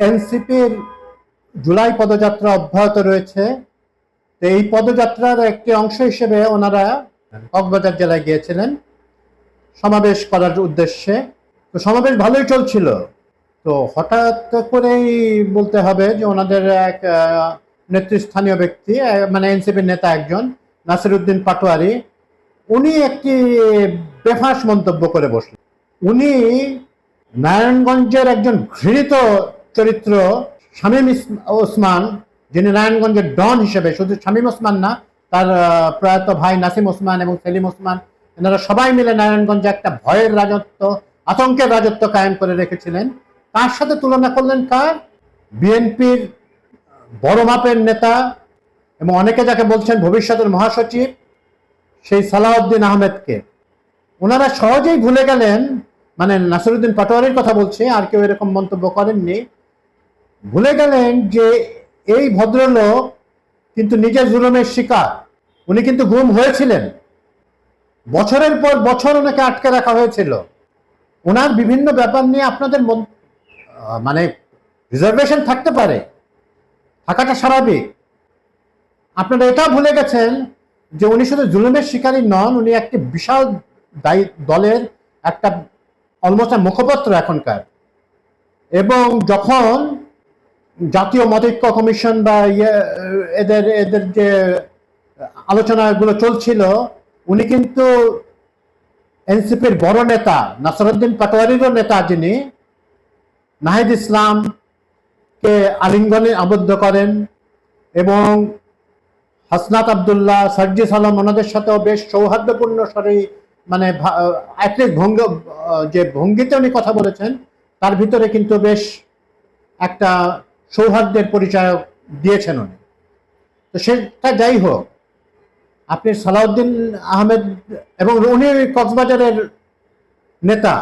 এনসিপির জুলাই পদযাত্রা অব্যাহত রয়েছে। এই পদযাত্রার একটি অংশ হিসেবে ওনারা কক্সবাজার জেলায় গিয়েছিলেন সমাবেশ করার উদ্দেশ্যে। তো সমাবেশ ভালোই চলছিল। তো হঠাৎ করেই বলতে হবে যে ওনাদের এক নেতৃস্থানীয় ব্যক্তি মানে এনসিপির নেতা একজন, নাসিরুদ্দিন পাটোয়ারি, উনি একটি বেফাস মন্তব্য করে বসলেন। উনি নারায়ণগঞ্জের একজন ঘৃণিত চরিত্র শামীম ওসমান, যিনি নারায়ণগঞ্জের ডন হিসেবে, শুধু শামীম ওসমান না, তার প্রয়াত ভাই নাসিম ওসমান এবং সেলিম ওসমান, এনারা সবাই মিলে নারায়ণগঞ্জে একটা ভয়ের রাজত্ব, আতঙ্কের রাজত্ব কায়েম করে রেখেছিলেন। তার সাথে তুলনা করলেন কার? বিএনপির বড় মাপের নেতা এবং অনেকে যাকে বলছেন ভবিষ্যতের মহাসচিব, সেই সালাউদ্দিন আহমেদকে। ওনারা সহজেই ভুলে গেলেন মানে নাসিরুদ্দিন পাটোয়ারির কথা বলছে, আর কেউ এরকম মন্তব্য করেননি। ভুলে গেলেন যে এই ভদ্রলোক কিন্তু নিজের জুলুমের শিকার। উনি কিন্তু গুম হয়েছিলেন। বছরের পর বছর ওনাকে আটকে রাখা হয়েছিল। ওনার বিভিন্ন ব্যাপার নিয়ে আপনাদের মন- রিজার্ভেশন থাকতে পারে। থাকাটা স্বাভাবিক। আপনারা এটা ভুলে গেছেন যে উনি শুধু জুলুমের শিকারী নন, উনি একটি বিশাল দায়ী দলের একটা অলমোস্ট মুখপত্র এখনকার। এবং যখন জাতীয় মতৈক্য কমিশন বা ইয়ে, এদের এদের যে আলোচনাগুলো চলছিল উনি কিন্তু এনসিপির বড় নেতা নাসরুদ্দিন পাটোয়ারিরও নেতা যিনি নাহিদ ইসলামকে আলিঙ্গনে আবদ্ধ করেন এবং হাসনাত আবদুল্লাহ সার্জিস আলম ওনাদের সাথেও বেশ সৌহার্দ্যপূর্ণ স্বরে মানে অ্যাটলিস্ট ভঙ্গ যে ভঙ্গিতে উনি কথা বলেছেন তার ভিতরে কিন্তু বেশ একটা সৌহার্দ্যের পরিচয় দিয়েছেন উনি। তো সেটা যাই হোক, আপনি সালাউদ্দিন আহমেদ এবং উনি কক্সবাজারের নেতা,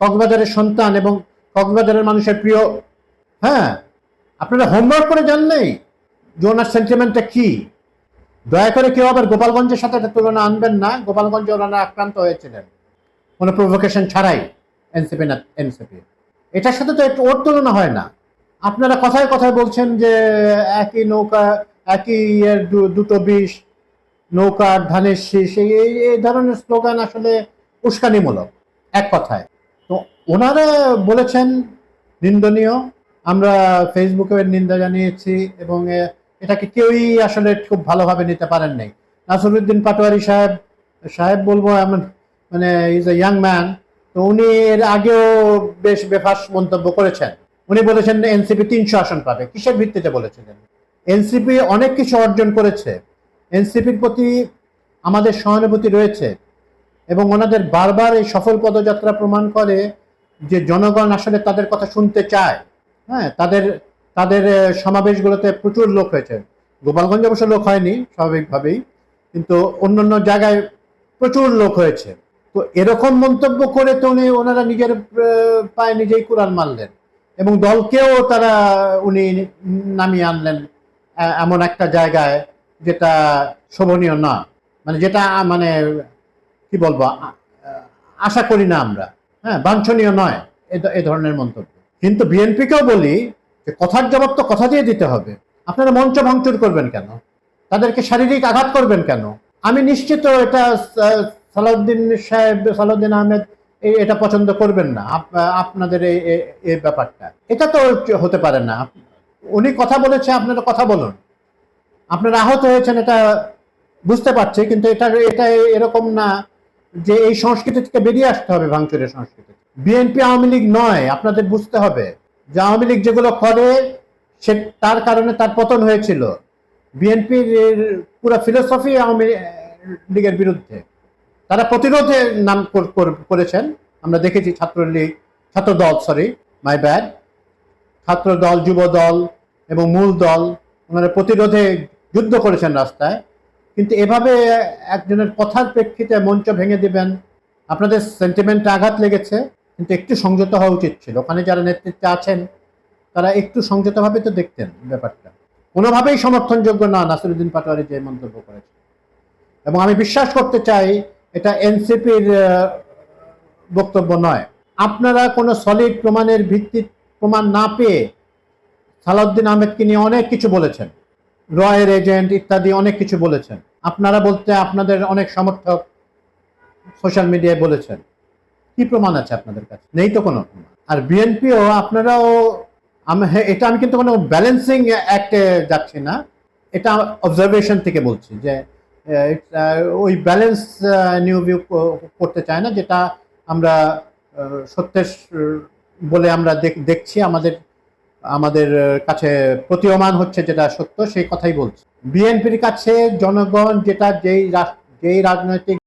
কক্সবাজারের সন্তান এবং কক্সবাজারের মানুষের প্রিয় হ্যাঁ আপনারা হোমওয়ার্ক করে যান নেই? যে ওনার সেন্টিমেন্টটা কি? দয়া করে কেউ আবার গোপালগঞ্জের সাথে একটা তুলনা আনবেন না? গোপালগঞ্জে ওনারা আক্রান্ত হয়েছিলেন। কোনো প্রভোকেশন ছাড়াই এনসিপি না এনসিপি এটার সাথে তো একটু ওর তুলনা হয় না। আপনারা কথায় কথায় বলছেন যে একই নৌকা, একই ইয়ের দুটো বিষ নৌকার ধানের শীষ, এই, এই- ধরনের স্লোগান আসলে উস্কানিমূলক, এক কথায়। তো ওনারা বলেছেন, নিন্দনীয়, আমরা ফেসবুকে নিন্দা জানিয়েছি এবং এটাকে কেউই আসলে খুব ভালোভাবে নিতে পারেন নাই। নাসরুদ্দিন পাটোয়ারি সাহেব সাহেব বলব, এমন মানে ইজ এ ইয়াং ম্যান তো উনি এর আগেও বেশ বেফাস মন্তব্য করেছেন। উনি বলেছেন এনসিপি তিনশো আসন পাবে। কিসের ভিত্তিতে বলেছিলেন? এনসিপি অনেক কিছু অর্জন করেছে। এনসিপির প্রতি আমাদের সহানুভূতি রয়েছে এবং ওনাদের বারবার এই সফল পদযাত্রা প্রমাণ করে যে জনগণ আসলে তাদের কথা শুনতে চায়। হ্যাঁ তাদের তাদের সমাবেশগুলোতে প্রচুর লোক হয়েছে। গোপালগঞ্জে অবশ্য লোক হয়নি, স্বাভাবিকভাবেই। কিন্তু অন্যান্য জায়গায় প্রচুর লোক হয়েছে। তো এরকম মন্তব্য করে তো উনি ওনারা নিজের পায়ে নিজেই কুড়াল মারলেন। এবং দলকেও তারা, উনি নামিয়ে আনলেন এমন একটা জায়গায় যেটা শোভনীয় না। মানে যেটা মানে কি বলব আশা করি না আমরা। হ্যাঁ বাঞ্ছনীয় নয় এ ধরনের মন্তব্য। কিন্তু বিএনপিকেও বলি যে কথার জবাব তো কথা দিয়ে দিতে হবে। আপনারা মঞ্চ ভাঙচুর করবেন কেন? তাদেরকে শারীরিক আঘাত করবেন কেন? আমি নিশ্চিত এটা সালাউদ্দিন সাহেব, সালাউদ্দিন আহমেদ এটা পছন্দ করবেন না। আপ- আপনাদের এই ব্যাপারটা। এটা তো হতে পারে না। উনি কথা বলেছে, আপনারা কথা বলুন। আপনারা আহত হয়েছেন, এটা বুঝতে পারছি, কিন্তু এটা এটা এরকম না যে এই সংস্কৃতি থেকে বেরিয়ে আসতে হবে, ভাঙচুরের সংস্কৃতি বিএনপি আওয়ামী লীগ নয়, আপনাদের বুঝতে হবে। যে আওয়ামী লীগ যেগুলো করে, সে তার কারণে তার পতন হয়েছিল। বিএনপির পুরো ফিলোসফি আওয়ামী লীগের বিরুদ্ধে। তারা প্রতিরোধের নাম কর- কর- করেছেন। আমরা দেখেছি ছাত্রলীগ ছাত্র দল সরি মাই ব্যাড ছাত্র দল যুব দল এবং মূল দল, ওনারা প্রতিরোধে যুদ্ধ করেছেন রাস্তায়। কিন্তু এভাবে একজনের কথার প্রেক্ষিতে মঞ্চ ভেঙে দিবেন, আপনাদের সেন্টিমেন্টে আঘাত লেগেছে, কিন্তু একটু সংযত হওয়া উচিত ছিল। ওখানে যারা নেতৃত্বে আছেন, তারা একটু সংযতভাবে তো দেখতেন ব্যাপারটা। কোনোভাবেই সমর্থনযোগ্য না নাসিরুদ্দিন পাটোয়ারি যে মন্তব্য করেছে এবং আমি বিশ্বাস করতে চাই এটা এনসিপির বক্তব্য নয়। আপনারা কোনো সলিড প্রমাণের ভিত্তি প্রমাণ না পেয়ে সালাউদ্দিন আহমেদকে নিয়ে অনেক কিছু বলেছেন। রয়ের এজেন্ট ইত্যাদি অনেক কিছু বলেছেন। আপনারা বলতে আপনাদের অনেক সমর্থক সোশ্যাল মিডিয়ায় বলেছেন। কি প্রমাণ আছে আপনাদের কাছে? নেই তো কোনো আর বিএনপিও, আপনারাও, আমি এটা আমি কিন্তু কোনো ব্যালেন্সিং অ্যাক্টে যাচ্ছি না। এটা অবজারভেশন থেকে বলছি যে ওই ব্যালেন্স ভিউ করতে চায় না, যেটা আমরা সত্যের বলে আমরা দেখ- দেখছি, আমাদের আমাদের কাছে প্রতীয়মান হচ্ছে যেটা সত্য, সেই কথাই বলছি। বিএনপির কাছে জনগণ যেটা, যেই যেই রাজনৈতিক